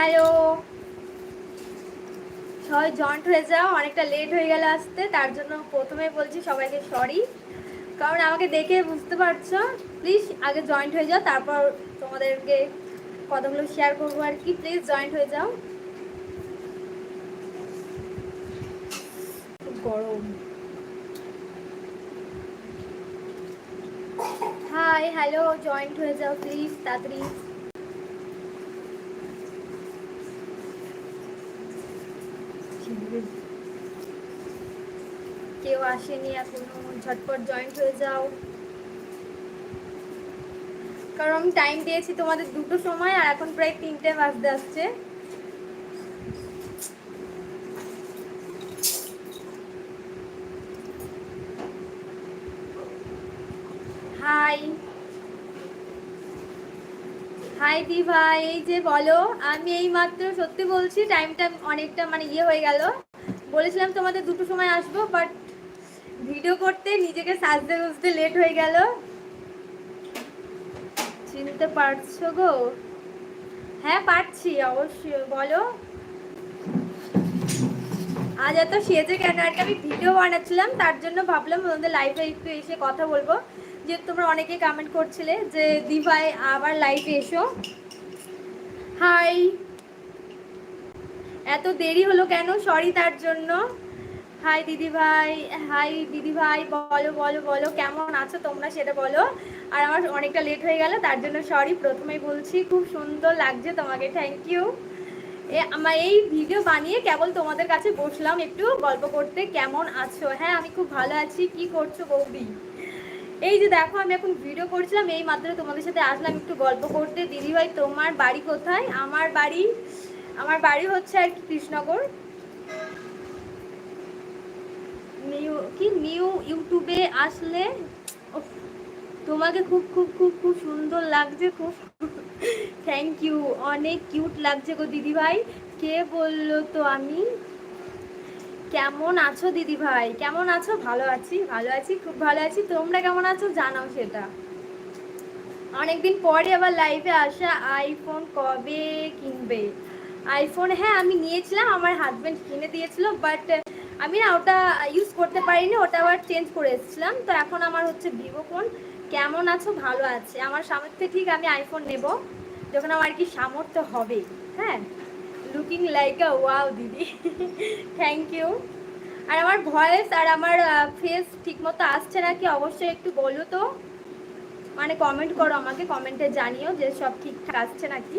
Hello. সবাই joint হয়ে যাও, অনেকটা লেট হয়ে গেল আসতে, তার জন্য প্রথমে বলছি সবাইকে সরি কারণ আমাকে দেখে বুঝতে পারছ প্লিজ আগে জয়েন্ট হয়ে যাও, তারপর তোমাদেরকে কথাগুলো শেয়ার করব আর কি। প্লিজ জয়েন্ট হয়ে যাও। গরম। হাই হ্যালো জয়েন্ট হয়ে যাও প্লিজ তাড়াতাড়ি কেউ আসেনি এখনও ঝটপট জয়েন্ট হয়ে যাও। কারণ টাইম দিয়েছি তোমাদের দুটো সময় আর এখন প্রায় তিনটে বাজতে আসছে। হাই হাই দি ভাই এই যে বলো, আমি এই মাত্র সত্যি বলছি টাইমটা অনেকটা মানে ইয়ে হয়ে গেল। বলেছিলাম তোমাদের দুটো সময় আসব বাট ভিডিও করতে নিজেকে সাজতে গুজতে লেট হয়ে গেল। চিনতে পারছ গো? হ্যাঁ পারছি, অবশ্যই, বলো। আজ এত সেজে কেন? আর আমি ভিডিও বানাচ্ছিলাম, তার জন্য ভাবলাম তোমাদের লাইভে একটু এসে কথা বলব। যেহেতু তোমরা অনেকে কমেন্ট করছিলে যে, দিভাই, আবার লাইভে এসো। হাই এত দেরি হলো কেন? সরি তার জন্য। হাই দিদি ভাই হাই দিদি ভাই বলো বলো বলো, কেমন আছো তোমরা সেটা বলো। আর আমার অনেকটা লেট হয়ে গেল, তার জন্য সরি প্রথমেই বলছি, খুব সুন্দর লাগছে তোমাকে থ্যাংক ইউ আমার এই ভিডিও বানিয়ে কেবল তোমাদের কাছে বসলাম একটু, গল্প করতে, কেমন আছো? হ্যাঁ আমি খুব ভালো আছি, কি করছ বৌদি? এই যে দেখো, আমি এখন ভিডিও করছিলাম, এই মাত্র তোমাদের সাথে আসলাম একটু গল্প করতে। দিদিভাই, তোমার বাড়ি কোথায়? আমার বাড়ি আমার বাড়ি হচ্ছে আর কি কৃষ্ণনগর। নিউ কি নিউ ইউটিউবে আসলে তোমাকে খুব খুব খুব খুব সুন্দর লাগছে, খুব থ্যাংক ইউ অনেক কিউট লাগছে গো দিদি ভাই কে বলল তো আমি? কেমন আছো দিদি ভাই কেমন আছো? ভালো আছি ভালো আছি, খুব ভালো আছি। তোমরা কেমন আছো? জানাও সেটা। অনেকদিন পরে আবার লাইভে আসা আইফোন কবে কিনবে? আইফোন হ্যাঁ আমি নিয়েছিলাম, আমার হাজবেন্ড কিনে দিয়েছিল বাট আমি না ওটা ইউজ করতে পারিনি, ওটা আবার চেঞ্জ করে এসেছিলাম। তো এখন আমার হচ্ছে ভিভো ফোন কেমন আছো? ভালো আছে। আমার সামর্থ্যে ঠিক আমি আইফোন নেব। যখন আমার কি সামর্থ্য হবে। হ্যাঁ? লুকিং লাইক আ ওয়াও দিদি। থ্যাংক ইউ আর আমার ভয়েস আর আমার ফেস ঠিকমতো আসছে নাকি অবশ্যই একটু বলো তো। মানে কমেন্ট করো আমাকে কমেন্টে জানিও যে সব ঠিকঠাক আসছে নাকি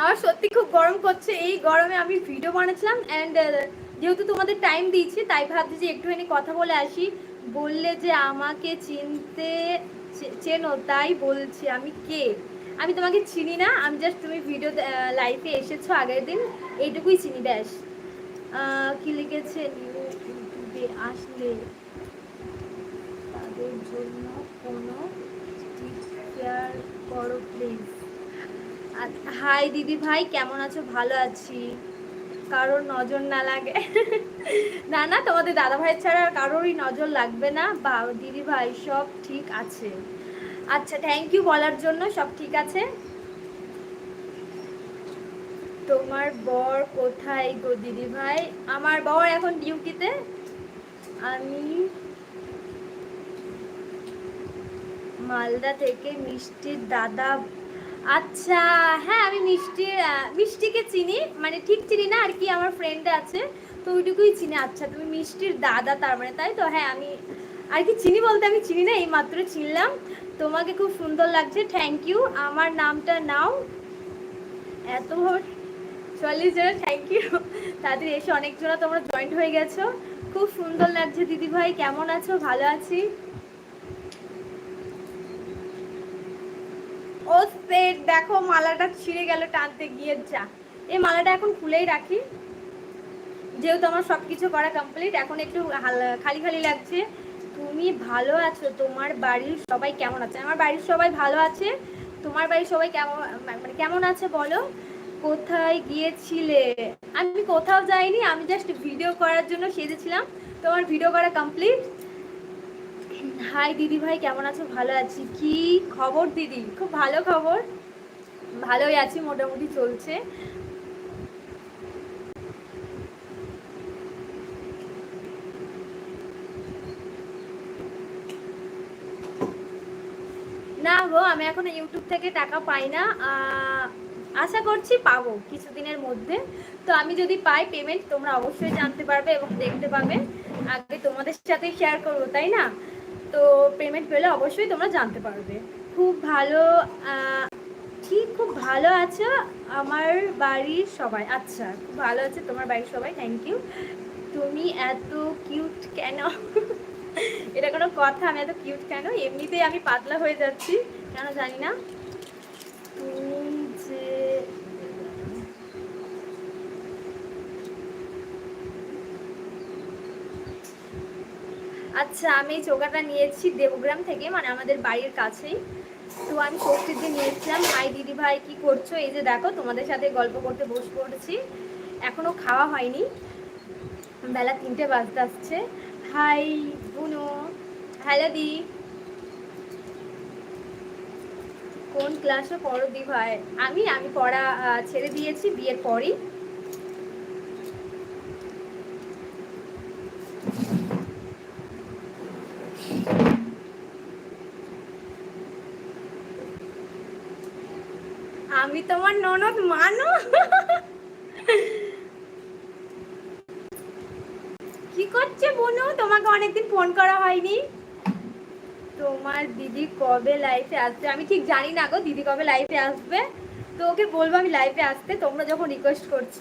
আমার সত্যি খুব গরম করছে। এই গরমে আমি ভিডিও বানাচ্ছিলাম অ্যান্ড যেহেতু তোমাদের টাইম দিয়েছি, তাই ভাবছি যে একটুখানি কথা বলে আসি। বললে যে আমাকে চিনতে চেনো, তাই বলছি আমি কে? আমি তোমাকে চিনি না, আমি জাস্ট তুমি ভিডিও লাইভে এসেছ আগের দিন, এইটুকুই চিনি, ব্যাস। কি লিখেছে? ইউটিউবে আসলে তাদের জন্য কোনো করো প্লিজ হাই দিদি ভাই, কেমন আছো? ভালো আছি। কারোর নজর না লাগে। না না, তোমাদের দাদা ভাইয়ের ছাড়া কারোরই নজর লাগবে না। বা দিদি ভাই সব ঠিক আছে। আচ্ছা থ্যাংক ইউ বলার জন্য, সব ঠিক আছে? তোমার বর কোথায় গো দিদি ভাই আমার বর এখন ডিউটিতে। আমি মালদা থেকে মিষ্টির দাদা আচ্ছা হ্যাঁ আমি মিষ্টির আহ, মিষ্টিকে চিনি মানে ঠিক চিনি না আর কি আমার ফ্রেন্ড আছে তো ওইটুকুই চিনি। আচ্ছা তুমি মিষ্টির দাদা তার মানে তাই তো? হ্যাঁ আমি আর কি চিনি বলতে আমি চিনি না এই মাত্র চিনলাম। তোমাকে খুব সুন্দর লাগছে থ্যাংক ইউ আমার নামটা নাও। এত চল্লিশ জন থ্যাংক ইউ তাদের এসে অনেকজনা তোমরা জয়েন্ট হয়ে গেছো। খুব সুন্দর লাগছে দিদি ভাই কেমন আছো? ভালো আছি? ও দেখো মালাটা ছিঁড়ে গেল টানতে গিয়ে যা। এই মালাটা এখন খুলেই রাখি। যেহেতু আমার সব কিছু করা কমপ্লিট এখন একটু খালি খালি লাগছে। তুমি ভালো আছো, তোমার বাড়ির সবাই কেমন আছে? আমার বাড়ির সবাই ভালো আছে। তোমার বাড়ির সবাই কেমন মানে কেমন আছে বলো? কোথায় গিয়েছিলে? আমি কোথাও যাইনি, আমি জাস্ট ভিডিও করার জন্য সেজেছিলাম। তোমার ভিডিও করা কমপ্লিট হাই দিদি ভাই, কেমন আছো? ভালো আছি। কি খবর, দিদি? খুব ভালো খবর। ভালোই আছি, মোটামুটি চলছে। না গো, আমি এখন ইউটিউব থেকে টাকা পাই না। আশা করছি পাবো কিছুদিনের মধ্যে। তো আমি যদি পাই পেমেন্ট তোমরা অবশ্যই জানতে পারবে এবং দেখতে পাবে। আগে তোমাদের সাথে শেয়ার করব, তাই না? তো পেমেন্ট পেলে অবশ্যই তোমরা জানতে পারবে। খুব ভালো ঠিক খুব ভালো আছো আমার বাড়ির সবাই। আচ্ছা খুব ভালো আছে তোমার বাড়ির সবাই থ্যাংক ইউ তুমি এত কিউট কেন? এটা কোনো কথা, আমি এত কিউট কেন? এমনিতেই আমি পাতলা হয়ে যাচ্ছি, কেন জানি না তুমি যে আচ্ছা আমি এই নিয়েছি দেবগ্রাম থেকে মানে আমাদের বাড়ির কাছেই। তো আমি ষষ্ঠীর দিন নিয়েছিলাম, হাই দিদি ভাই, কি করছ? এই যে দেখো, তোমাদের সাথে গল্প করতে বসে পড়েছি। এখনও খাওয়া হয়নি। বেলা তিনটে বাজতে আসছে। হাই বুনো, হ্যালো দি। কোন ক্লাসে পড়ো দি ভাই? আমি আমি পড়া ছেড়ে দিয়েছি, বিয়ের পরই আমি তোমার ননদ মানো? কি করছে বনু তোমাকে অনেকদিন ফোন করা হয়নি। তোমার দিদি কবে লাইফে আসবে? আমি ঠিক জানি না গো দিদি কবে লাইফে আসবে। তো ওকে বলব আমি লাইফে আসতে। তোমরা যখন রিকোয়েস্ট করছ।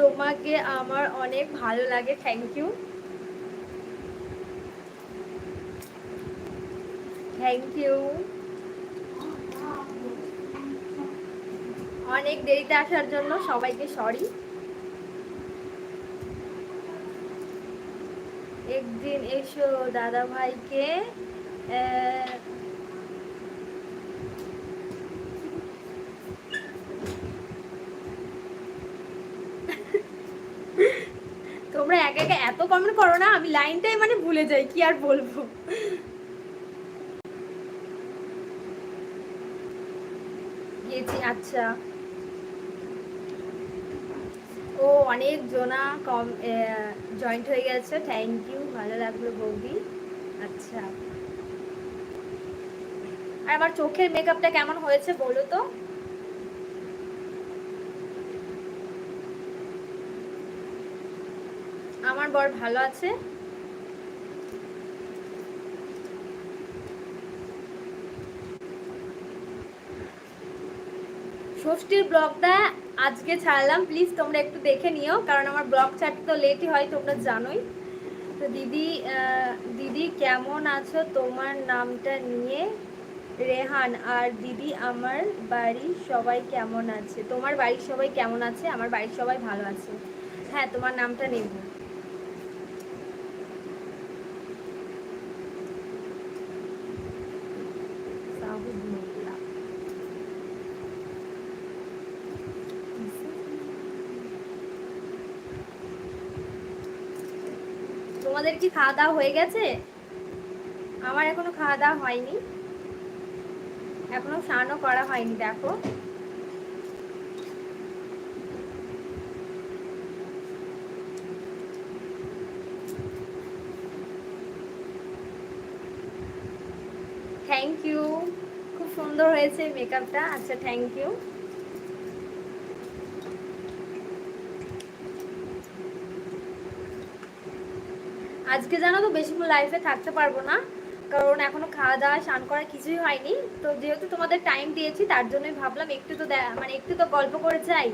তোমাকে আমার অনেক ভালো লাগে। থ্যাংক ইউ থ্যাংক ইউ অনেক দেরিতে আসার জন্য সবাইকে সরি একদিন এসো দাদা ভাইকে তোমরা একে একে এত কমেন্ট করো না, আমি লাইনটাই মানে ভুলে যাই, কি আর বলব? গেছি আচ্ছা। ও অনেক জনা কম জয়েন্ট হয়ে গেছে। থ্যাংক ইউ ভালো লাগল বৌদি। আচ্ছা। আর আমার চোখের মেকআপটা কেমন হয়েছে বলো তো? আমার বর ভালো আছে? ষষ্ঠীর ব্লগটা আজকে ছাড়লাম। প্লিজ তোমরা একটু দেখে নিও, কারণ আমার ব্লগ ছাড়তে তো লেটই হয়, তোমরা জানোই। তো দিদি দিদি, কেমন আছো? তোমার নামটা নিয়ে রেহান আর দিদি আমার বাড়ির সবাই কেমন আছে? তোমার বাড়ির সবাই কেমন আছে? আমার বাড়ির সবাই ভালো আছে। হ্যাঁ তোমার নামটা নেব। তোমাদের কি খাওয়া দাওয়া হয়ে গেছে? আমার এখনও খাওয়া দাওয়া হয়নি। এখনও স্নানও করা হয়নি, দেখো। থ্যাংক ইউ খুব সুন্দর হয়েছে মেকআপটা আচ্ছা থ্যাংক ইউ আজকে জানো তো বেশিক্ষণ লাইফে থাকতে পারব না, কারণ এখনও খাওয়া দাওয়া স্নান করা কিছুই হয়নি। তো যেহেতু তোমাদের টাইম দিয়েছি, তার জন্যই ভাবলাম একটু তো মানে একটু তো গল্প করে যাই।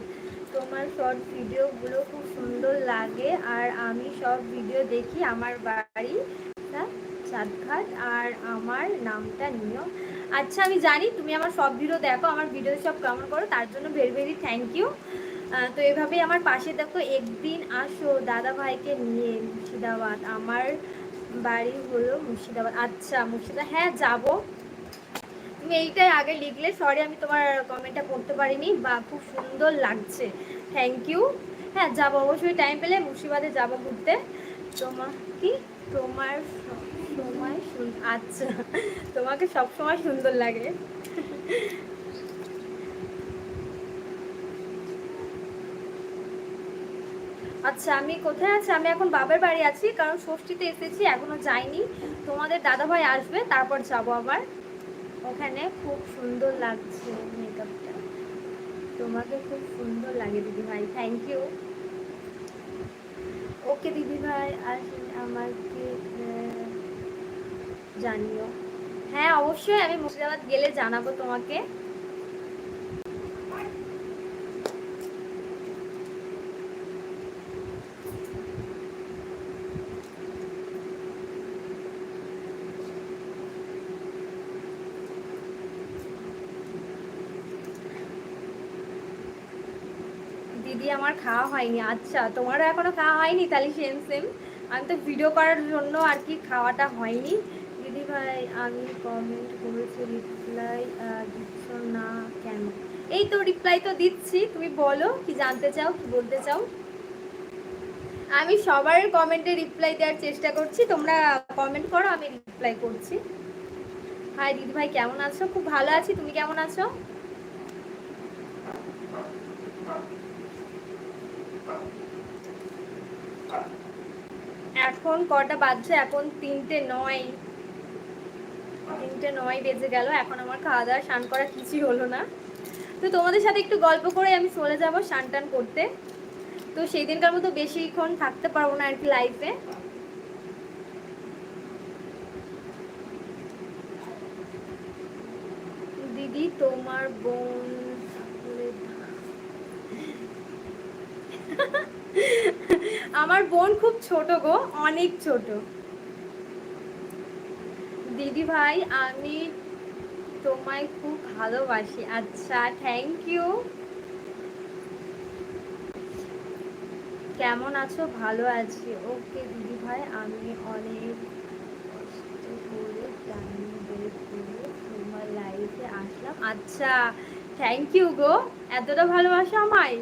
তোমার শর্ট ভিডিওগুলো খুব সুন্দর লাগে, আর আমি সব ভিডিও দেখি আমার বাড়ি চাঁদঘাট, আর আমার নামটা নিও। আচ্ছা আমি জানি তুমি আমার সব ভিডিও দেখো, আমার ভিডিও সব কেমন করো, তার জন্য ভেরি ভেরি থ্যাংক ইউ তো এভাবেই আমার পাশে দেখো একদিন আসো দাদা ভাইকে নিয়ে মুর্শিদাবাদ। আমার বাড়ি হলো মুর্শিদাবাদ। আচ্ছা মুর্শিদাবাদ হ্যাঁ যাব। তুমি এইটাই আগে লিখলে সরি আমি তোমার কমেন্টটা পড়তে পারিনি, বা খুব সুন্দর লাগছে। থ্যাংক ইউ হ্যাঁ যাব, অবশ্যই টাইম পেলে মুর্শিদাবাদে যাব ঘুরতে। তোমার কি? তোমার সময় আচ্ছা তোমাকে সব সময় সুন্দর লাগে। আচ্ছা আমি কোথায় আছি? আমি এখন বাবার বাড়ি আছি, কারণ ষষ্ঠীতে এসেছি, এখনও যাইনি। তোমাদের দাদাভাই আসবে, তারপর যাব আবার। ওখানে খুব সুন্দর লাগছে মেকআপটা তোমাকে খুব সুন্দর লাগে দিদি ভাই থ্যাংক ইউ ওকে দিদি ভাই আসেন আমাকে জানিও। হ্যাঁ অবশ্যই আমি মুর্শিদাবাদ গেলে জানাব তোমাকে। আমার খাওয়া হয়নি। আচ্ছা তোমারও এখনও খাওয়া হয়নি তাহলে সেম সেম। আমি তো ভিডিও করার জন্য আর কি খাওয়াটা হয়নি। দিদি ভাই, আমি কমেন্ট করেছি রিপ্লাই দিচ্ছ না কেন? এই তো রিপ্লাই তো দিচ্ছি, তুমি বলো কি জানতে চাও, কি বলতে চাও? আমি সবার কমেন্টে রিপ্লাই দেওয়ার চেষ্টা করছি, তোমরা কমেন্ট করো, আমি রিপ্লাই করছি। হাই দিদি ভাই, কেমন আছো? খুব ভালো আছি, তুমি কেমন আছো? এখন কটা বাজছে? এখন তিনটে নয়। তিনটে নয় বেজে গেল। এখন আমার খাওয়া দাওয়া স্নান করা কিছুই হলো না। তো তোমাদের সাথে একটু গল্প করে আমি চলে যাব স্নান টান করতে। তো সেই দিনকার মতো বেশিক্ষণ থাকতে পারব না আর কি লাইফে দিদি, তোমার বোন আমার বোন খুব ছোট গো, অনেক ছোট। দিদি ভাই, আমি তোমায় খুব ভালোবাসি। আচ্ছা থ্যাংক ইউ কেমন আছো? ভালো আছি। ওকে, দিদি ভাই, আমি অনেক কষ্ট করে তোমার লাইফে আসলাম। আচ্ছা থ্যাংক ইউ গো। এতটা ভালোবাসো আমায়?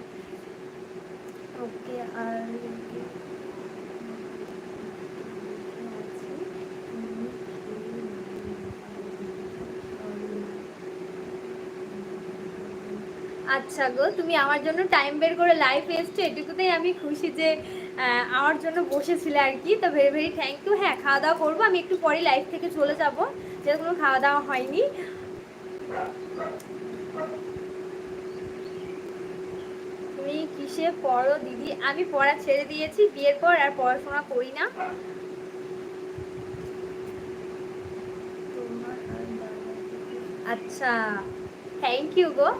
ওকে, আর আচ্ছা গো, তুমি আমার জন্য টাইম বের করে লাইভ এসছো, এটুকুতেই আমি খুশি যে আমার জন্য বসেছিলে আর কি। তো ভেরি ভেরি থ্যাংক ইউ হ্যাঁ খাওয়া দাওয়া করব, আমি একটু পরে লাইভ থেকে চলে যাব। যেহেতু কোনো খাওয়া দাওয়া হয়নি। তুমি কিসে পড়ো, দিদি? আমি পড়া ছেড়ে দিয়েছি, বিয়ের পর আর পড়াশোনা করি না। আচ্ছা থ্যাংক ইউ গো।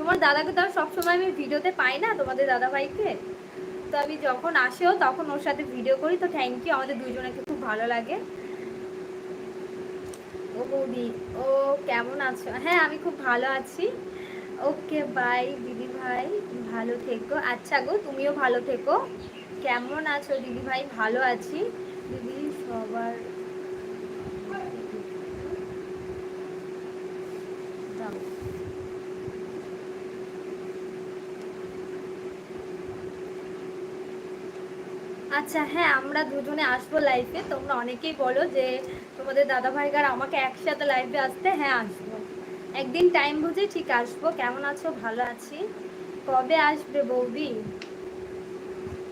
তোমার দাদাকে তো সবসময় আমি ভিডিওতে পাই না, তোমাদের দাদা ভাইকে তো আমি যখন আসেও তখন ওর সাথে ভিডিও করি, তো থ্যাংক ইউ আমাদের দুজনকে খুব ভালো লাগে। ও বৌদি, ও কেমন আছো? হ্যাঁ আমি খুব ভালো আছি। ওকে বাই দিদি ভাই ভালো থেকো। আচ্ছা গো, তুমিও ভালো থেকো। কেমন আছো দিদি ভাই ভালো আছি। দিদি, সবার আচ্ছা হ্যাঁ আমরা দুজনে আসব লাইফে তোমরা অনেকেই বলো যে তোমাদের দাদা ভাইগার আমাকে একসাথে লাইফে আসতে হ্যাঁ আসব। একদিন টাইম বুঝে, ঠিক আসব। কেমন আছো? ভালো আছি। কবে আসবে বৌদি?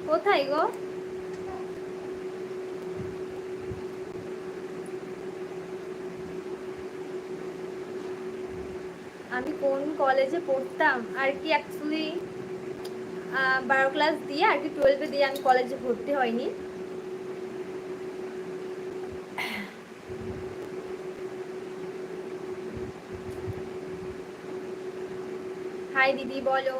কোথায় গো? আমি কোন কলেজে পড়তাম? আর কি অ্যাকচুয়ালি বারো ক্লাস দিয়ে আর কি টুয়েলভে দিয়ে আমি কলেজে ভর্তি হয়নি। হাই দিদি, বলো।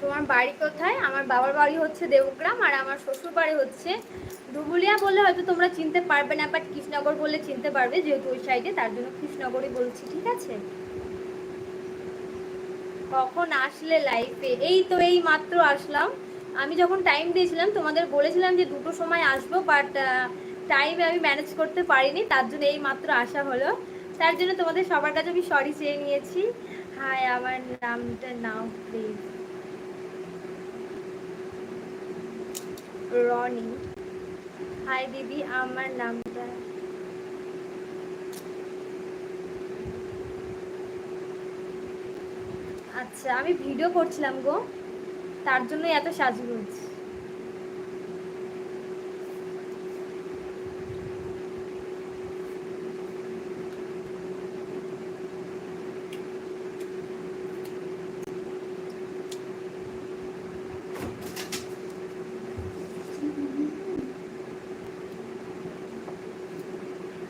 তোমার বাড়ি কোথায়? আমার বাবার বাড়ি হচ্ছে দেবগ্রাম আর আমার শ্বশুর বাড়ি হচ্ছে ধুবুলিয়া বললে হয়তো তোমরা চিনতে পারবে না বাট কৃষ্ণনগর বললে চিনতে পারবে যেহেতু ওই সাইডে তার জন্য কৃষ্ণনগরই বলছি, ঠিক আছে? কখন আসলে লাইফে এই তো এই মাত্র আসলাম। আমি যখন টাইম দিয়েছিলাম, তোমাদের বলেছিলাম যে দুটো সময় আসব বাট টাইম আমি ম্যানেজ করতে পারিনি, তার জন্য এই মাত্র আসা হলো। তার জন্য তোমাদের সবার কাছে আমি সরি চেয়ে নিয়েছি। হাই আমার নামটা নাও প্লিজ রনি। হাই দিদি আমার নামটা আচ্ছা আমি ভিডিও করছিলাম গো। তার জন্য এত সাজগুজ।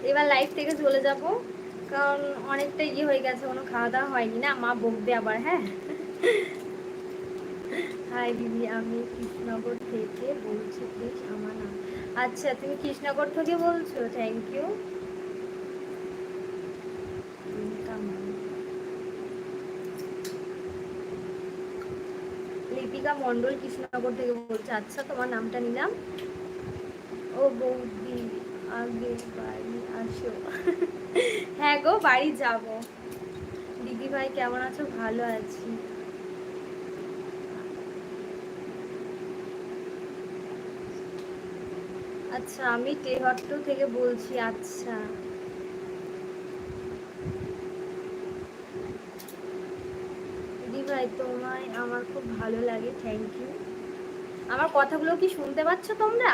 এবার লাইফ থেকে চলে যাব। কারণ অনেকটা ইয়ে হয়ে গেছে, কোনো খাওয়া দাওয়া হয়নি না? মা বকবে আবার হ্যাঁ? হাই দিদি, আমি কৃষ্ণনগর থেকে বলছি প্লিজ আমার নাম। আচ্ছা তুমি কৃষ্ণনগর থেকে বলছো? থ্যাংক ইউ লিপিকা মন্ডল কৃষ্ণনগর থেকে বলছে। আচ্ছা তোমার নামটা নিলাম। ও বৌদি। আগে বাড়ি আসো। হ্যাঁ গো, বাড়ি যাব। দিদি ভাই কেমন আছো? ভালো আছি। আচ্ছা আমি টেহট্ট থেকে বলছি আচ্ছা। দিদি ভাই তোমায় আমার খুব ভালো লাগে থ্যাংক ইউ আমার কথাগুলো কি শুনতে পাচ্ছ তোমরা?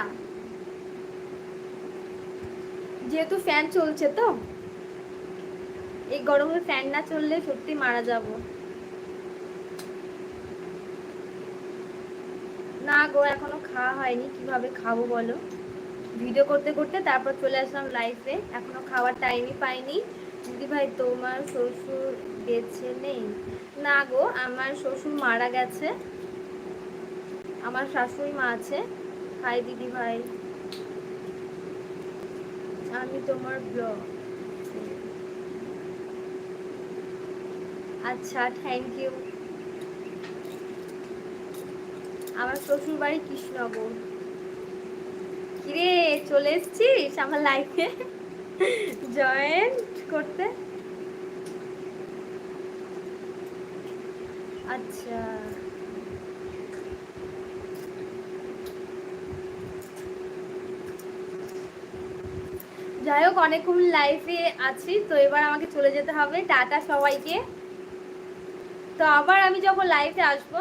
যেহেতু ফ্যান চলছে তো, এই গরমে ফ্যান না চললে সত্যি মারা যাব। না গো, এখনও খাওয়া হয়নি, কীভাবে খাব বলো? ভিডিও করতে করতে তারপর চলে আসলাম লাইফে এখনও খাওয়ার টাইমই পাইনি। দিদি ভাই, তোমার শ্বশুর বেছে নেই? না গো, আমার শ্বশুর মারা গেছে। আমার শাশুড়ি মা আছে। হাই দিদি ভাই। আমি তোমার ব্লগ। আচ্ছা থ্যাংক ইউ আমার শ্বশুর বাড়ি কৃষ্ণনগর। কিরে, চলে এসছিস আমার লাইফে জয়েন্ট করতে? আচ্ছা। যাই হোক, অনেকক্ষণ লাইফে আছি, তো এবার আমাকে চলে যেতে হবে। টাটা সবাইকে। তো আবার আমি যখন লাইফে আসব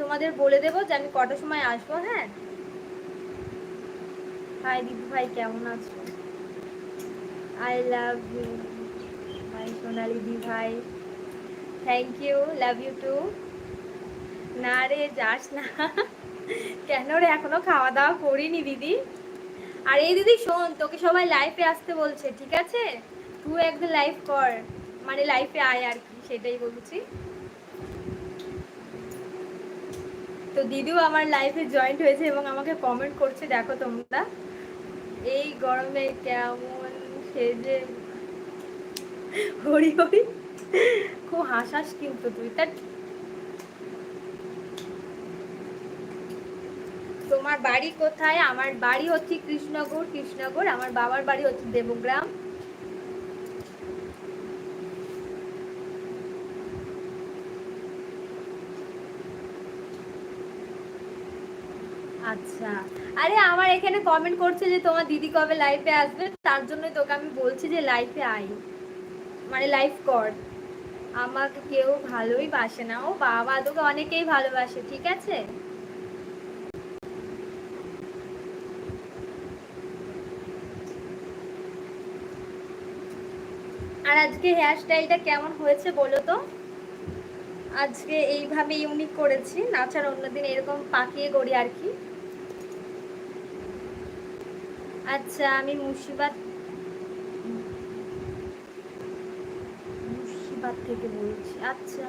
তোমাদের বলে দেবো যে আমি কটার সময় আসব হ্যাঁ? হাই দিদি ভাই, কেমন আছো? আই লাভ ইউ ভাই, সোনালি দি ভাই thank you love you too না রে, যাস না। কেন রে, এখনও খাওয়া দাওয়া করিনি দিদি। আর এই দিদি শোন, তোকে সবাই লাইফে আসতে বলছে, ঠিক আছে? তুই একদিন লাইফ কর। মানে লাইফে আয় আর কি, সেটাই বলছি। তো দিদিও আমার লাইফে জয়েন্ট হয়েছে এবং আমাকে কমেন্ট করছে, দেখো তোমরা। এই গরমে কেমন সেজে হরি হরি। খুব হাসাস কিন্তু তুই। তার তোমার বাড়ি কোথায়? আমার বাড়ি হচ্ছে কৃষ্ণনগর কৃষ্ণনগর আমার বাবার বাড়ি হচ্ছে দেবগ্রাম। আচ্ছা। আরে, আমার এখানে কমেন্ট করছে যে তোমার দিদি কবে লাইফে আসবে? তার জন্য তোকে আমি বলছি যে লাইফে আই মানে লাইফ কর। আমাকে কেউ ভালোই বাসে না। ও বাবা, তোকে অনেকেই ভালোবাসে, ঠিক আছে? আর আজকে হেয়ার স্টাইলটা কেমন হয়েছে বলো তো? আজকে এইভাবে ইউনিক করেছি নাচার অন্যদিন এরকম পাকিয়ে করি আর কি। আচ্ছা আমি মুর্শিবাদ মুর্শিবাদ থেকে বলছি আচ্ছা।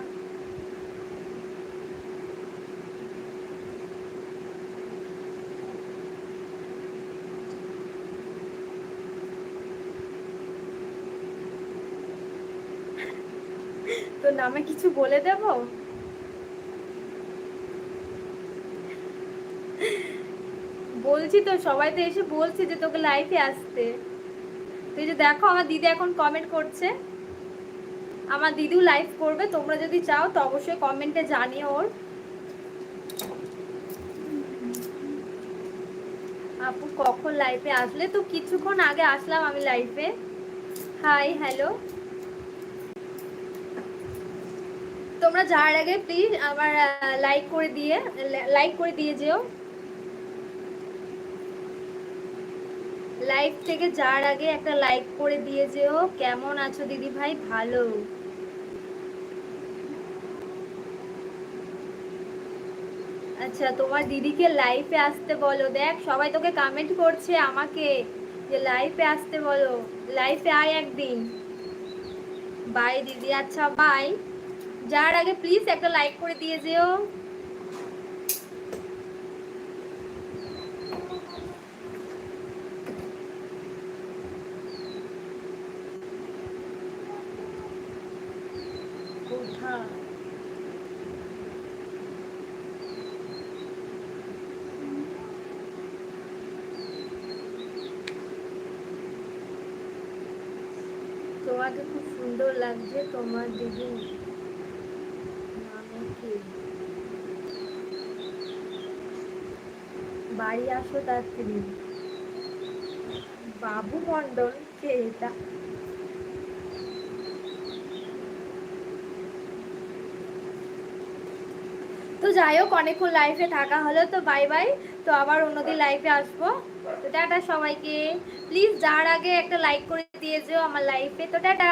নামে কিছু বলে দেব? বলছি তো, সবাই তো এসে বলছে যে তোকে লাইফে আসতে। তুই যে দেখো, আমার দিদি এখন কমেন্ট করছে। আমার দিদিও লাইভ করবে, তোমরা যদি চাও তো অবশ্যই কমেন্টে জানিও ওর। আপু, কখন লাইফে আসলে? তো কিছুক্ষণ আগে আসলাম আমি লাইফে হাই হ্যালো তোমরা যাওয়ার আগে প্লিজ আমার লাইক করে দিয়ে লাইক করে দিয়ে যেও। লাইভ থেকে যাওয়ার আগে একটা লাইক করে দিয়ে যেও। কেমন আছো দিদি ভাই? ভালো। আচ্ছা তোমার দিদিকে লাইফে আসতে বলো। দেখ, সবাই তোকে কমেন্ট করছে আমাকে যে লাইফে আসতে বলো। লাইফে আয় একদিন। বাই দিদি আচ্ছা বাই যার আগে প্লিজ একটা লাইক করে দিয়ে যেও কোথায় তোমাকে খুব সুন্দর লাগছে তোমার দিদি নামে কি? বাড়ি আসো তাড়াতাড়ি। বাবু মন্ডল কে এটা? তো যাই হোক, অনেকক্ষণ লাইফে থাকা হলো, তো বাই বাই তো আবার অন্যদিন লাইফে আসব। তো টাটা সবাইকে। প্লিজ যার আগে একটা লাইক করে দিয়ে যেও আমার লাইফে তো টাটা।